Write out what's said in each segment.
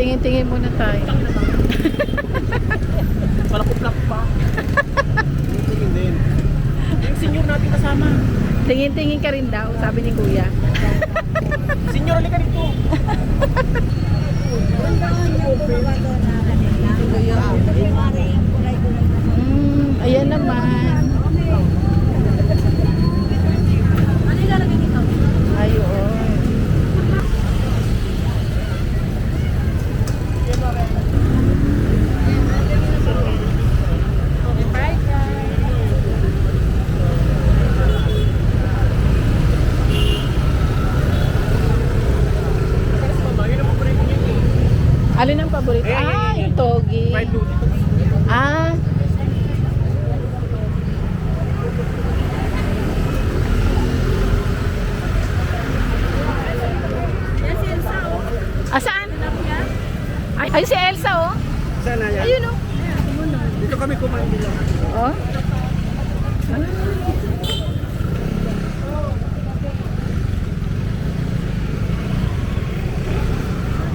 tingin-tingin muna tayo. Palakuplak pa. Tingin din. Yung senior natin kasama. Tingin-tingin ka rin daw, sabi ni Kuya. Senior, halika dito. Mm, ayan naman. Paborito?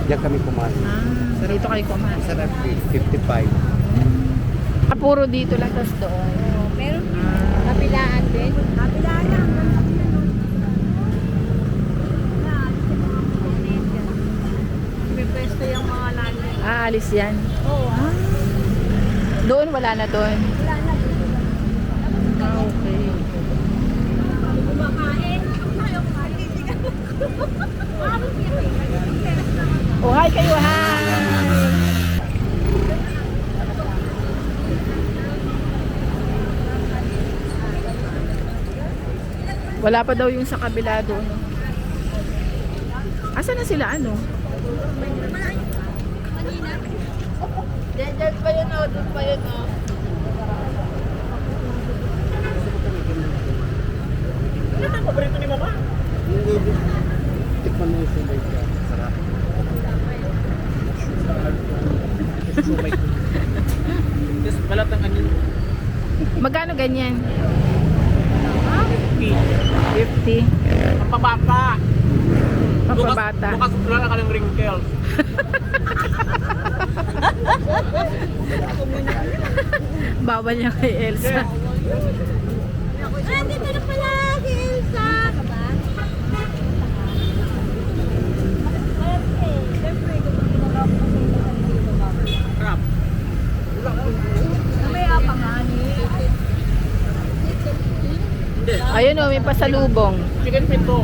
Diyan kami kumain. Ah, dito kayo kumain. Sarap 55. Ah, puro dito lang, tapos doon. Meron Ah, kapilaan din. Kapilaan lang. May pwesto yung mga lalo. ah, alis yan. Oo. Ah. Doon, wala na doon. Wala na. Ah, okay. Kumakain. Oh, hi kayo, hi! Wala pa daw yung sa kabila doon. Asa na sila ano? Diyan pa yun oh, doon pa yun oh. Ano ang paborito ni Mama? Tikman mo yung sumay ka. Sarap. Sumay ko. Tapos balat ng anin. Magkano ganyan? 50. 50. Ang pabata. Papabata. Bukas, bukas wala ka ng wrinkles. Bawal niya kay Elsa. Ah, dito na pala si Elsa. Crap. Mamaya pa nga ni. Hindi. Ayun oh, may pasalubong. Chicken feet to.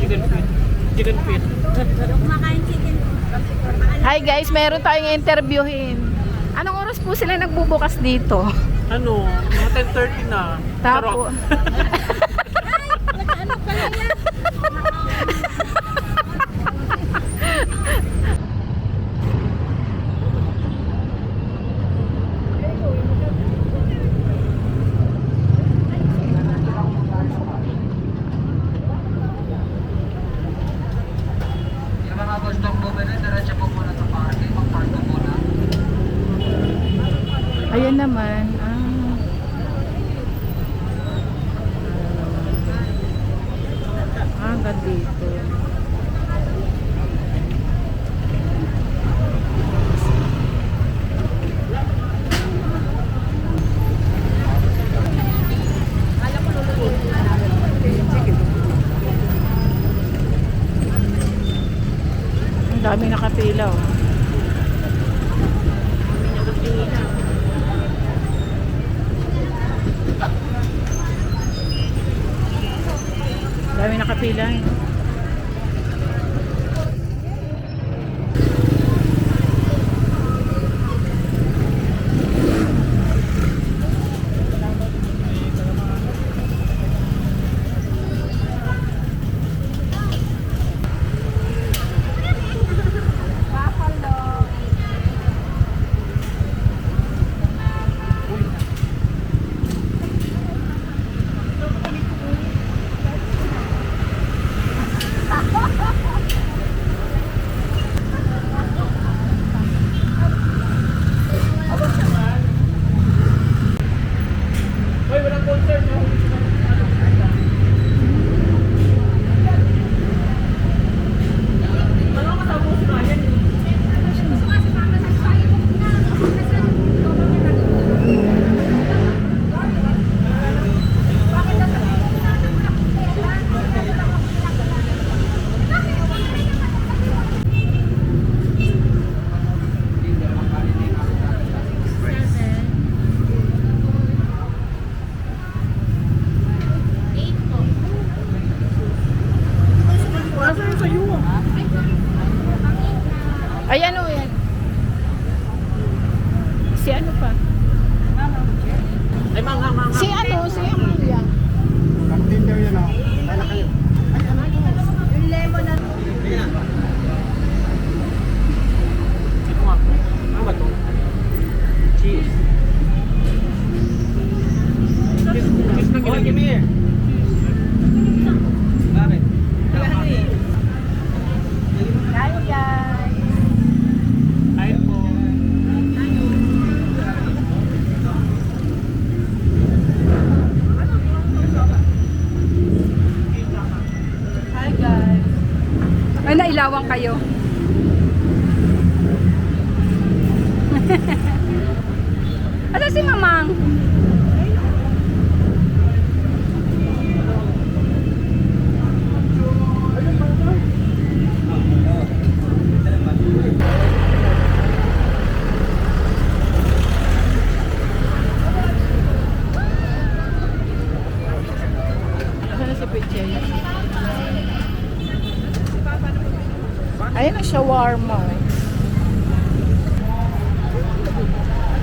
Chicken feet. Chicken feet. Kumakain chicken. Hi guys, meron tayong interviewin. Anong oras po sila nagbubukas dito? Ano? Mga 10.30 na. Tapo. Charot. Ano pala yan? Yung mga gustong bumili, diretso po muna sa parking. Mag-park po muna. Ayan naman. Ah. Ah, hanggang dito. Ang dami nakapila oh. Dami nakapila eh. Ay, mangha, mangha. Si ano? Si Amelia. Ang Tinder yan o. Kala kayo. Ay, ano? Yung lemon na. Ito nga. Ano ba ito? Cheese. Cheese cheese ng ginagin. Bakit? Hi guys! Ayun po. Hi guys! Ay, nailawang kayo. Ano si Mamang? Ano si Piche? Ayun ang shawarma.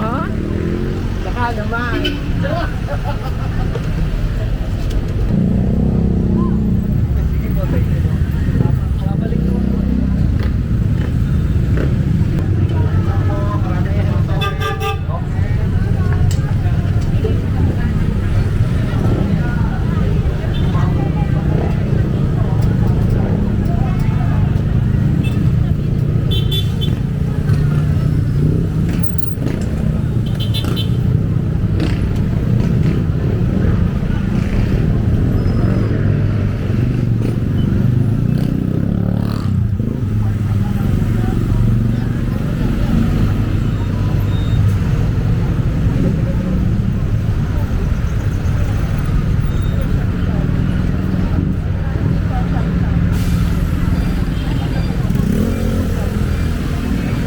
Ha? Baka naman.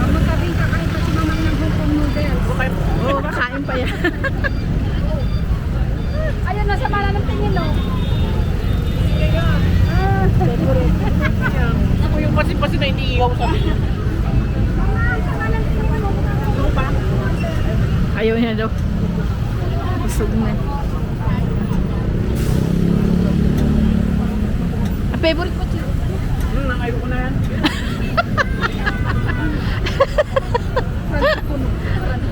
Magkabing kakain pa si mamang ng Hong Kong noodle. Oo, kakain pa yan. Ayun, nasa mala ng tingin, no? Ako yung pasi-pasi na iniihaw sa niyo. Ayaw niya daw. Busog na. Ang favorite ko siya. Hmm, nakayo ko na yan.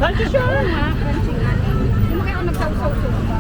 Crunchy siya. Crunchy nga. Hindi mo kaya ako nagsawsaw-saw.